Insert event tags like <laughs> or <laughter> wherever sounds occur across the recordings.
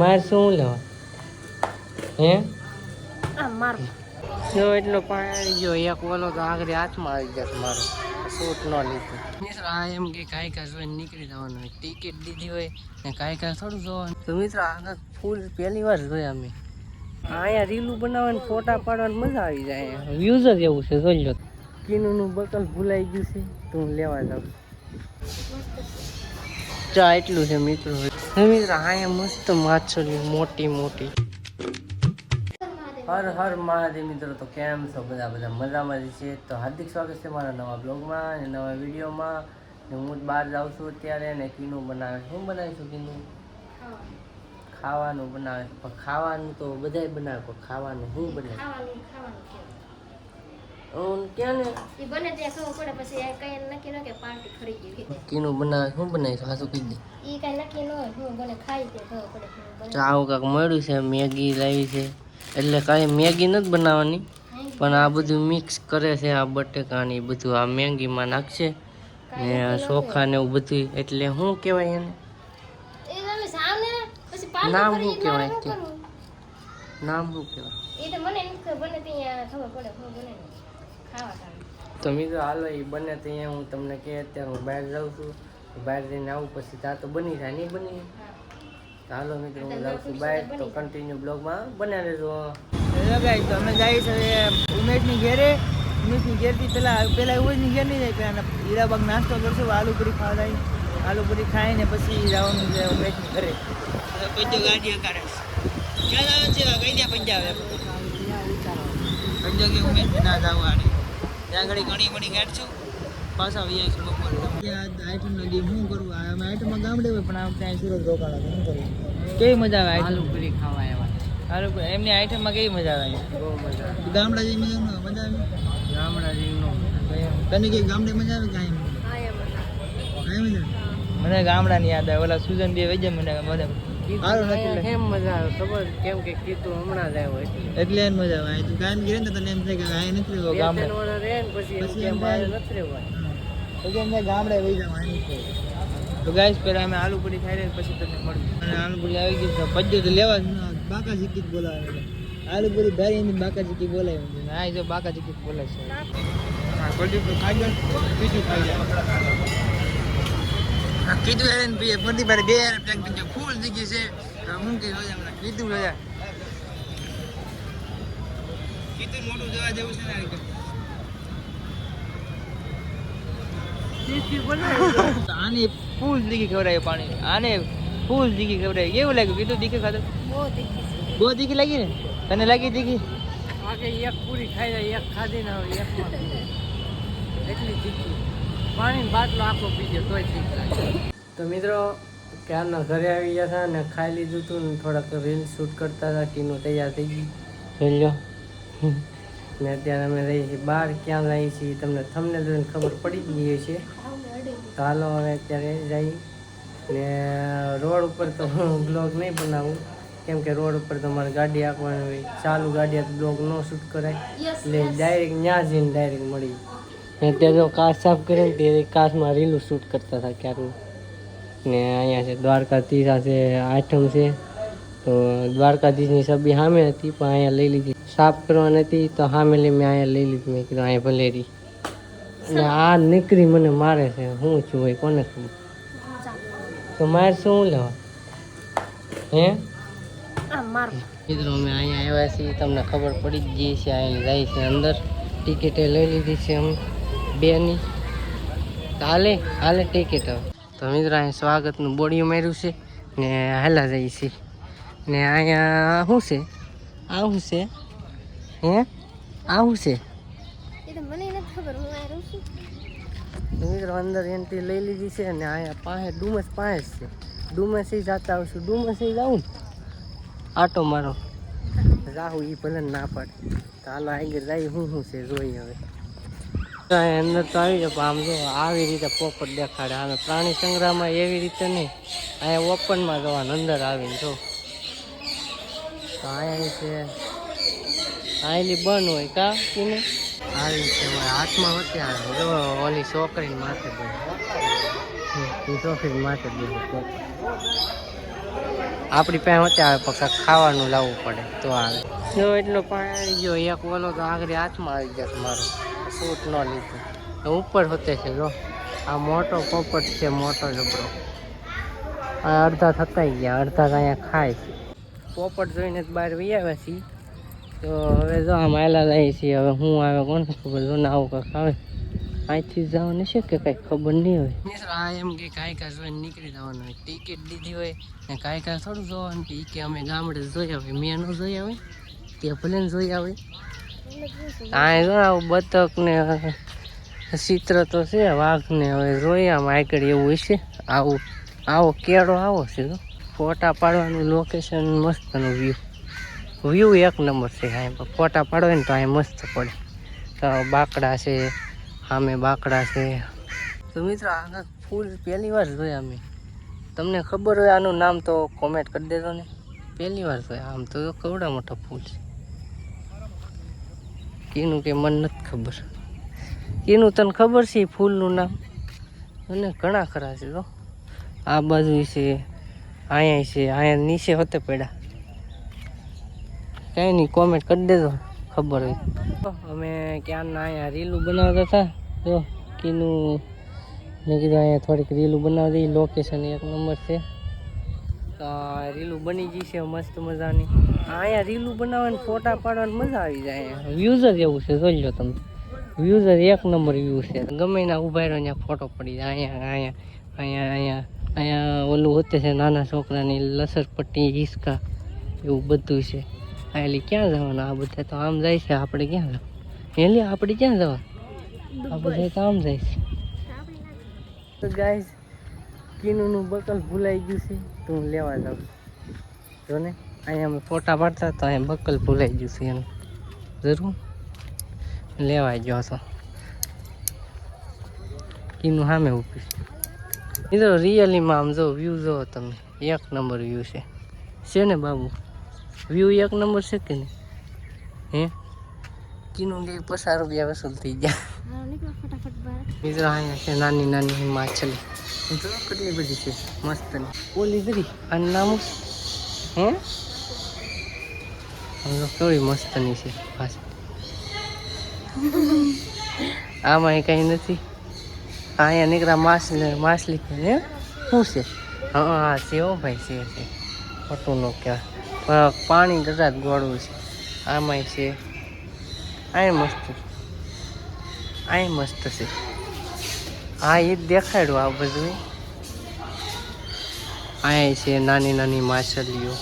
મારે શું લેવા? હે? આ માર. જો એટલો પાણી ગયો એક ઓલો તો આગળ હાથમાં આવી જશે મારો. સૂટ ન લીધું. મિત્ર આ એમ કે કાંઈ કાંઈ જોઈને નીકળી જવાનું હોય. ટિકિટ દીધી હોય ને કાંઈ કાંઈ થોડું જોવાનું. તો મિત્ર આગળ ફૂલ પહેલી વાર જોયા અમે. અહીંયા રીલું બનાવવાની ફોટા પાડવાની મજા આવી જાય વ્યૂઝ જ એવું છે જોઈ લો. કિનુનું બકલ ભૂલાઈ ગયું છે તો હું લેવા જાઉં. ચા એટલું છે મિત્રો. મિત્ર અહીંયા મસ્ત માછલી મોટી મોટી. હર હર મહાદેવ મિત્રો, તો કેમ છો બધા? બધા મજામાં છે. તો હાર્દિક સ્વાગત છે મારા નવા બ્લોગમાં અને નવા વિડીયોમાં. ને હું બહાર જાઉં છું અત્યારે ને કીનું બનાવે. શું બનાવીશું કીનું? ખાવાનું બનાવે ખાવાનું તો બધાય બનાવે, પણ ખાવાનું શું બનાવે? કીનું બનાવે શું બનાવીશ? હાથું કહી દે. આવું કાંક મળ્યું છે મેગી લાવી છે. એટલે કાંઈ મેગી નથી બનાવવાની પણ આ બધું મિક્સ કરે છે આ બટેકા ને એ બધું. આ મેગીમાં નાખશે ને ચોખા ને એવું બધું. એટલે શું કહેવાય એને? નામ શું કહેવાય? નામ શું કહેવાય? તો બને બને મિત્રો હાલો એ બને તો અહીંયા હું તમને કહે અત્યારે હું બહાર જાઉં છું. બહાર જઈને આવું પછી તા તો બની જાય નહીં બની? હાલો મિત્રો હું જાઉં છું બહાર. તો કન્ટિન્યુ બ્લોગમાં બન્યા રહેજો. હેલો તો અમે જાય છે ઉમેશની ઘેરે. ઉમેશની ઘેરથી પેલા પહેલાં ઉમેશની ઘેર નહીં જાય પહેલાં હીરાબાગ નાસ્તો કરશું આલુપુરી ખાવા જાય. આલુપુરી ખાઈને પછી જવાનું છે ઉમેશની ઘરે. પંજો ગાડી કરે ક્યાં જવાનું છે? કઈ ત્યાં પંજાબ પંજો કે ઉમેશ ના જવાનું ત્યાં આગળ ઘણી ઘણી કાઢશું પાછા આવી આવીશું બપોર. ત્યાં આઈટમ નદી શું કરવું આ અમે આઈટમમાં ગામડે હોય પણ આ ત્યાં સુરત રોકાણા શું કરવું કેવી મજા આવે આલુ ખાવા આવ્યા હારું એમની આઈટમમાં કેવી મજા આવે? બહુ મજા ગામડા જેવી મજા આવે? ગામડા જેવું તને કે ગામડે મજા આવે કાંઈ કાંઈ મજા મને ગામડાની યાદ આવે. ઓલા સુજન બે વજે મને મને કેમ મજા આવે? ખબર? કેમ કે કીધું હમણાં જ આવ્યો એટલે. મજા આવે. તું કાયમ ગીરે ને તને એમ થાય કે આ નથી રહેવો ગામડે. રહે ને પછી એમ કે મારે નથી રહેવાય પછી એમ ગામડે વહી જાવ આ તો. ગાઈસ પેલા અમે આલુ પૂરી ખાઈ લઈએ પછી તમને મળ્યું અને આલુ પૂરી આવી ગઈ છે. પજ્જો તો લેવા જ બાકા ચીકી જ બોલાવે. આલુ પૂરી ભારી એની બાકા ચીકી બોલાવે છે. જો બાકા ચીકી જ છે. હા બીજું ખાઈ કીધું એને બે બધી બારે બે ગયો ફૂલ ગઈ છે. હું કે જોયા હમણાં કીધું જોયા કીધું મોટું જોવા જેવું છે ને. આને ફૂલ દીકી ખવડાવી પાણી. આને ફૂલ દીકી ખવડાવી. કેવું લાગ્યું? કીધું દીકી ખાધું? બહુ દીકી લાગી ને? તને લાગી દીકી આગે એક પૂરી ખાઈ જાય એક ખાધી ના હોય એક એટલી તીખી. પાણીનો બાટલો આખો પીજો તોય ઠીક લાગે. તો મિત્રો ક્યારના ઘરે આવી ગયા હતા ને ખાઈ લીધું હતું ને થોડાક રીલ શૂટ કરતા હતા ટીનું તૈયાર થઈ ગઈ જોઈ લો ને અત્યારે અમે રહીએ છીએ બહાર. ક્યાં રહીએ છીએ તમને થમને જોઈને ખબર પડી જ ગઈ છે તો હાલો હવે અત્યારે જઈ ને રોડ ઉપર તો હું બ્લોગ નહીં બનાવું. કેમ કે રોડ ઉપર તો મારે ગાડી આપવાની હોય. ચાલુ ગાડી બ્લોગ ન શૂટ કરાય. એટલે ડાયરેક્ટ ત્યાં જઈને ડાયરેક્ટ મળી. ને તે જો કાચ સાફ કરે ને તે કાચમાં રીલું શૂટ કરતા હતા ક્યારનું ને અહીંયા છે દ્વારકાધીશ આ છે આઠમ છે તો દ્વારકાધીશની છબી સામે હતી પણ અહીંયા લઈ લીધી સાફ કરવાની હતી તો સામે લઈ મેં અહીંયા લઈ લીધી મેં કીધું અહીંયા ભલે રહી અને આ નીકળી મને મારે છે હું છું ભાઈ કોને ખબર તો મારે શું લેવા હે આ માર મિત્રો અમે અહીંયા આવ્યા છીએ તમને ખબર પડી જ ગઈ છે અહીંયા જાય છે અંદર ટિકિટે લઈ લીધી છે અમે બેની. હાલે હાલે ટિકિટ હવે તો મિત્રો અહીંયા સ્વાગતનું બોડિયું માર્યું છે ને હાલા જાય છે. ને અહીંયા શું છે? આવું છે? હે? આવું છે? હું મિત્રો અંદર એન્ટ્રી લઈ લીધી છે અને અહીંયા પાસે ડુમસ પાસે છે. ડુમસ જતા આવશું. ડુમસ જાઉં આટો મારો. રાહુ એ ભલે ના પાડે. તો હાલો આગળ જાય શું શું છે જોઈએ હવે. અંદર તો આવી જાય પણ આમ જો આવી રીતે પોપટ દેખાડે. આમે પ્રાણી સંગ્રહમાં એવી રીતે નહીં. અહીંયા ઓપનમાં જવાનું અંદર આવીને જો. અહીંયા છે આયલી બંધ હોય કા કીને આવી છે હાથમાં હોતી આવે. જો ઓલી છોકરીને માથે બે એ છોકરી માથે બે આપણી પાસે અત્યારે પણ કાંઈક ખાવાનું લાવવું પડે. તો આવે. જો એટલો પાણી આવી ગયો એક ઓલો તો આગળ હાથમાં આવી જશે મારો. સૂટ ન લીધું ઉપર હોતે છે, જો. આ મોટો પોપટ છે, મોટો જબરો અડધા થકાઈ ગયા, અડધા અહીંયા ખાય છે. પોપટ જોઈને જ બહાર વહી આવ્યા છીએ. તો હવે જો આ આયલા જાય છે હવે હું આવે કોને ખબર? જો ના આવું કાંઈક આવે. અહીંથી જવાનું છે કે કંઈ ખબર નહીં હોય? આ એમ કે કાંઈ કાંઈ જોઈને નીકળી જવાનું હોય. ટિકિટ લીધી હોય ને કાંઈ કાંઈ થોડું જોવાનું કે કે અમે ગામડે જોઈ આવે મેં ન જોઈ આવે તે ભલે જોઈ આવે આ બતક ને ચિત્ર તો છે વાઘ ને હવે આમ આગળ એવું હશે. આવું, આવો કેળો આવો છે ફોટા પાડવાનું લોકેશન મસ્તનું વ્યૂ વ્યૂ એક નંબર છે, હા ફોટા પાડો ને તો અહીં મસ્ત પડે. તો બાકડા છે, સામે બાકડા છે. તો મિત્રો આગળ ફૂલ પહેલી વાર જોયા અમે. તમને ખબર હોય આનું નામ તો કોમેન્ટ કરી દેજો ને. પહેલી વાર જોયા આમ તો કવડા મોટો ફૂલ છે. કીનું કે મને નથી ખબર. કીનું તને ખબર છે ફૂલનું નામ? અને ઘણા ખરા છે તો આ બાજુ છે અહીંયા છે અહીંયા નીચે હોતે પડ્યા. કંઈ નહીં કોમેન્ટ કરી દેજો, ખબર હોય. અમે ક્યારના અહીંયા રીલું બનાવતા હતા. જો, કીનું, મેં કીધું અહીંયા થોડીક રીલું બનાવી દઈ લોકેશન એક નંબર છે. રીલું બની ગઈ છે મસ્ત મજાની. અહીંયા રીલું બનાવવાની ફોટા પાડવાની મજા આવી જાય વ્યૂઝ જ એવું છે જોઈ લો તમે. વ્યૂઝ જ એક નંબર વ્યૂ છે. ગમે ના ઊભા રહ્યો ત્યાં ફોટો પડી જાય. અહીંયા અહીંયા અહીંયા અહીંયા અહીંયા ઓલું હોતે છે નાના છોકરાની લસરપટ્ટી હિસકા એવું બધું છે. એટલે ક્યાં જવાનું? આ બધા તો આમ જાય છે. આપણે ક્યાં જવાનું? એટલે આપણે ક્યાં જવાનું? આ બધા તો આમ જાય છે. તો ગાય કિનુનું બકલ ભૂલાઈ ગયું છે. તો લેવા જાઉં. જો ને, અહીંયા અમે ફોટા પાડતા તો અહીંયા બકલ ભૂલાઈ ગયું છે એનું. જરૂર? લેવા ગયો હતો કીનું સામે ઊભી. એ રિયલીમાં આમ જો વ્યૂ જો તમે, એક નંબર વ્યૂ છે. છે ને બાબુ? વ્યૂ એક નંબર છે કે નહીં? હે? કીનું કે પચાસ રૂપિયા વસૂલ થઈ ગયા હા નીકળો ફટાફટ બહાર મિત્રો અહીંયા છે નાની નાની માછલી જો કેટલી બધી છે મસ્ત ઓલી કરી અને નામ હે જો કેવી મસ્તની છે આમાં કંઈ નથી અહીંયા નીકળ્યા માછલી. માછલી હે શું છે હા હા છે હો ભાઈ છે. છે ખોટું ન કહેવાય. પણ પાણી કદાચ ગોળવું છે. આમાંય છે. આ મસ્ત આ મસ્ત છે. હા એ દેખાડ્યું આ બધું. અહીંયા છે નાની નાની માછલીઓ.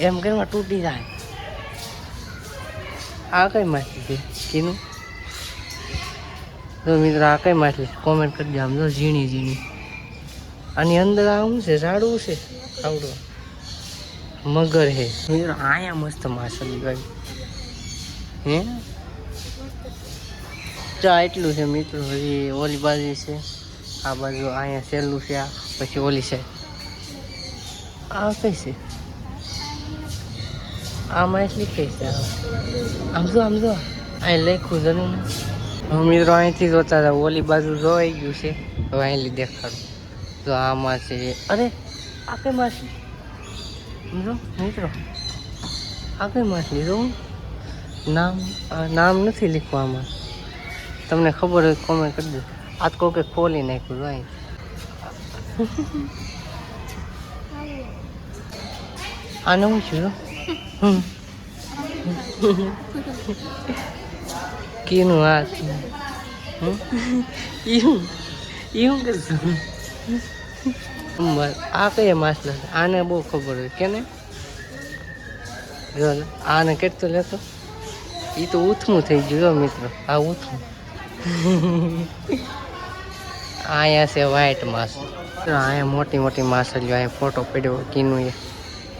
એમ કરવા તૂટી જાય. આ કઈ માછલી છે? કીનું? તો મિત્રો, આ કઈ માછલી કોમેન્ટ કરી આમ. જો ઝીણી ઝીણી. આની અંદર આ શું છે? ઝાડવું છે? આવડું. મગર હે મિત્રો, આયા મસ્ત માછલી ભાઈ. હે? ચા એટલું છે મિત્રો. હજી ઓલી બાજુ છે. આ બાજુ અહીંયા સહેલું છે, આ પછી ઓલી છે. આ કઈ છે? આમાં એટલી કઈ છે? આમ જો આમ જો. અહીં લખ્યું જરૂર ને હું મિત્રો અહીંથી જોતા હતા ઓલી બાજુ જોવાઈ ગયું છે. હવે અહીં દેખાડું. તો આમાં છે. અરે, આ કઈ માછલી? સમજો મિત્રો. આ કઈ માછલી? જો. નામ નામ નથી લખવું આમાં. તમને ખબર હોય કોમેન્ટ કરી દો. આ તો કોકે ખોલી નાખ્યું ભાઈ. આને હું? છું કેનું આ એવું એવું કે આ કયા માછલા છે? આને બહુ ખબર હોય જો ને, આને કેટલું લેતો એ તો ઉથમું થઈ ગયું મિત્રો. આ ઉથમું. <laughs> અહીંયા છે વ્હાઈટ માસ અહીંયા મોટી મોટી માછલીઓ અહીંયા ફોટો પડ્યો, કીનું એ.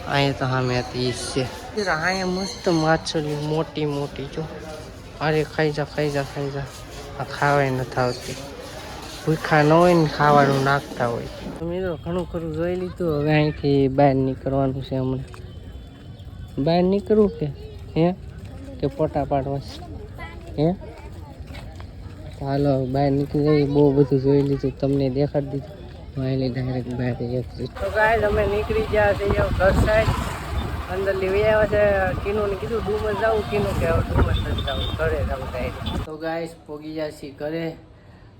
અહીંયા તો સામે હતી છે. અહીંયા મસ્ત માછલીઓ મોટી મોટી, જો. અરે, ખાઈ જા ખાઈ જા ખાઈ જા. આ ખાવાય નથી આવતી ભૂખા ન હોય ને ખાવાનું નાખતા હોય. મિત્રો, ઘણું ખરું જોઈ લીધું. હવે અહીંથી બહાર નીકળવાનું છે હમણાં. બહાર નીકળવું કે? હે? કે પોટા પાડવા હે? હાલો હવે બહાર નીકળી જઈએ. બહુ બધું જોઈ લીધું. તમને દેખાડી દીધું. વાયલી ડાયરેક્ટ બહાર જતી તો ગાય અમે નીકળી ગયા છીએ ઘર સાઈડ અંદર લેવી આવ્યા છે. કીનું ને કીધું, ડુમસ જાવું કીનું કે, હવે ડુમસ નથી જવું ઘરે જવું ડાયરેક્ટ તો ગાય પોગી ગયા છીએ ઘરે.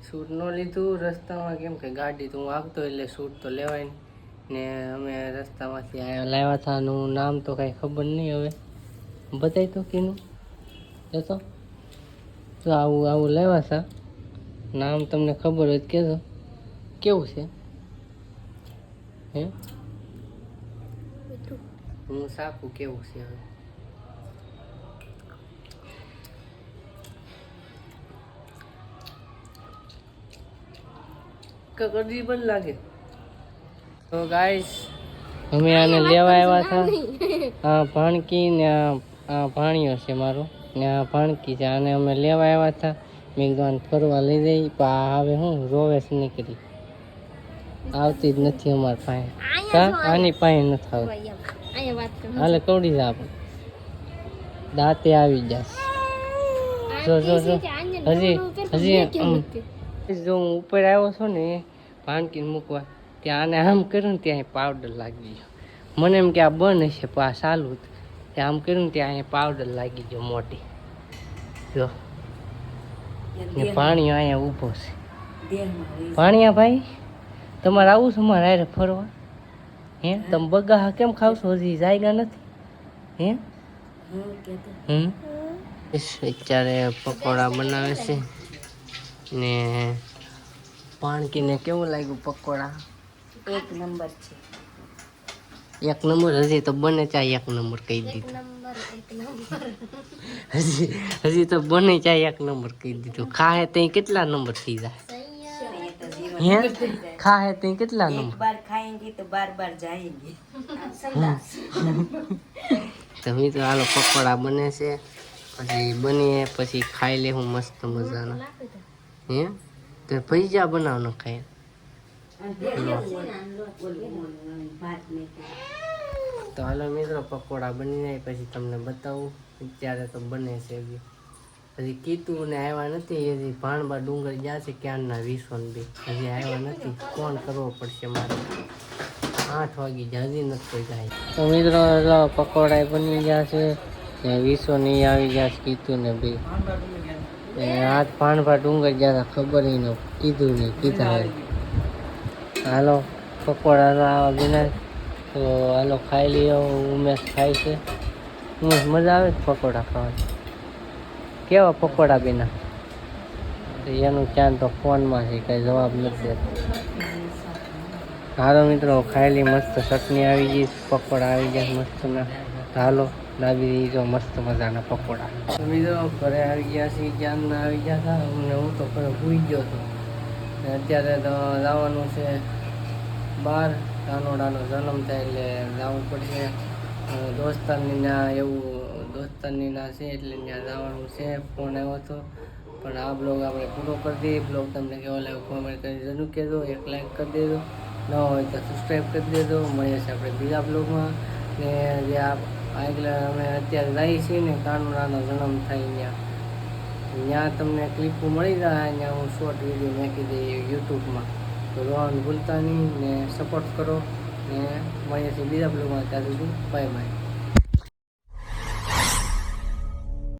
શૂટ ન લીધું. રસ્તામાં કેમ કે ગાડી તો હું આવતો એટલે શૂટ તો લેવાય નહીં ને અમે રસ્તામાંથી આયા લાવ્યા હતા નું નામ તો કાંઈ ખબર નહીં હવે. બતાય તો કીનું. જતો તો આવું આવું લેવા હતા નામ તમને ખબર હોય તો કહેજો. કેવું છે? હે? હું સાકું કેવું છે હવે? કકડી પણ લાગે. તો ગાઈસ અમે આને લેવા આવ્યા હતા આ ભાણકી ને આ આ ભાણિયો છે મારો. ને આ ભાણકી છે. આને અમે લેવા આવ્યા હતા. મેં કીધું ફરવા લઈ જઈ પણ આવે હું રોવે છે નીકળી. આવતી જ નથી અમારે પાસે. આની પાસે નથી આવતી. હાલે કવડી જા આપણે. દાંતે આવી જશે. જો જો જો. હજી હજી જો હું ઉપર આવ્યો છું ને ભાણકીને મૂકવા ત્યાં આને આમ કર્યું ને ત્યાં પાવડર લાગી ગયો. મને એમ કે આ બંધ હશે પણ આ ચાલુ હતું. આમ કર્યું ત્યાં અહીંયા પાવડર લાગી ગયો મોટી. જો. ને પાણી અહીંયા ઊભો છે. પાણીયા ભાઈ તમારે આવું છે મારે આરે ફરવા? હે? તમે બગા કેમ ખાવશો? હજી જાયગા નથી? હે? હમ? અત્યારે પકોડા બનાવે છે. ને પાણકીને કેવું લાગ્યું પકોડા? એક નંબર છે. એક નંબર હજી તો બને ચાય એક નંબર કહી દીધો. હજી હજી તો બને ચાય એક નંબર કહી દીધો. ખાહે તે કેટલા નંબર થઈ જાય? ખાહે તે કેટલા નંબર? બાર ખાએંગે તો બાર બાર જાયેંગે. તમે તો આલો પકોડા બને છે. પછી બને પછી ખાઈ લે હું મસ્ત મજાના. હે? તો પૈસા બનાવનો ખાય. તો હાલો મિત્રો, પકોડા બની જાય, પછી તમને બતાવું. અત્યારે તો બને છે હજી. હજી કીધું ને આવ્યા નથી, હજી ભાણબા ડુંગર ગયા છે ક્યાંના વીસો બી. હજી આવ્યા નથી. કોણ કરવો પડશે મારે? આઠ વાગી જાય, હજી નથી કોઈ જાય. તો મિત્રો પકોડા બની ગયા છે. ને વિશ્વ નહીં આવી ગયા છે, કીધું ને બી. હાથ ભાણભા ડુંગર ગયા ખબર નહીં કીધું નહીં કીધા હાલો પકોડા આવા તો હાલો, ખાઈ લઈએ ઉમેશ ખાય છે. ઉમેશ, મજા આવે પકોડા ખાવાની? કેવા પકોડા બિના? એનું ચાંદ તો ફોનમાં છે, કાંઈ જવાબ નથી દેતો. હાલો મિત્રો ખાયેલી મસ્ત ચટણી આવી ગઈ પકોડા આવી ગયા મસ્ત ના હાલો દઈ જો મસ્ત મજાના પકોડા. મિત્રો, ઘરે આવી ગયા છે ક્યારના આવી ગયા હતા હું તો ઘરે ભૂઈ ગયો હતો. ને અત્યારે તો જવાનું છે બહાર નાનોડાનો જન્મ થાય એટલે જવું પડશે. દોસ્તારની ના એવું, દોસ્તારની ના છે એટલે ત્યાં જવાનું છે. ફોન આવ્યો હતો. પણ આ બ્લોગ આપણે પૂરો કરી દઈએ. બ્લોગ તમને કેવો લાગ્યો કોમેન્ટ કરી જરૂર કહેજો. એક લાઈક કરી દેજો. ન હોય તો સબસ્ક્રાઈબ કરી દેજો. મળીએ છીએ આપણે બીજા બ્લોગમાં. ને જે આ આગલા અમે અત્યારે જઈએ છીએ ને કાનોડાનો જન્મ થાય ત્યાં. ત્યાં તમને ક્લિપો મળી જાય ત્યાં હું શોર્ટ વીડિયો નાખી દઈએ યુટ્યુબમાં. તો રોવાનું ભૂલતા નહીં ને સપોર્ટ કરો ને મળીએ છીએ બીજા બ્લોગમાં ત્યાં સુધી બાય બાય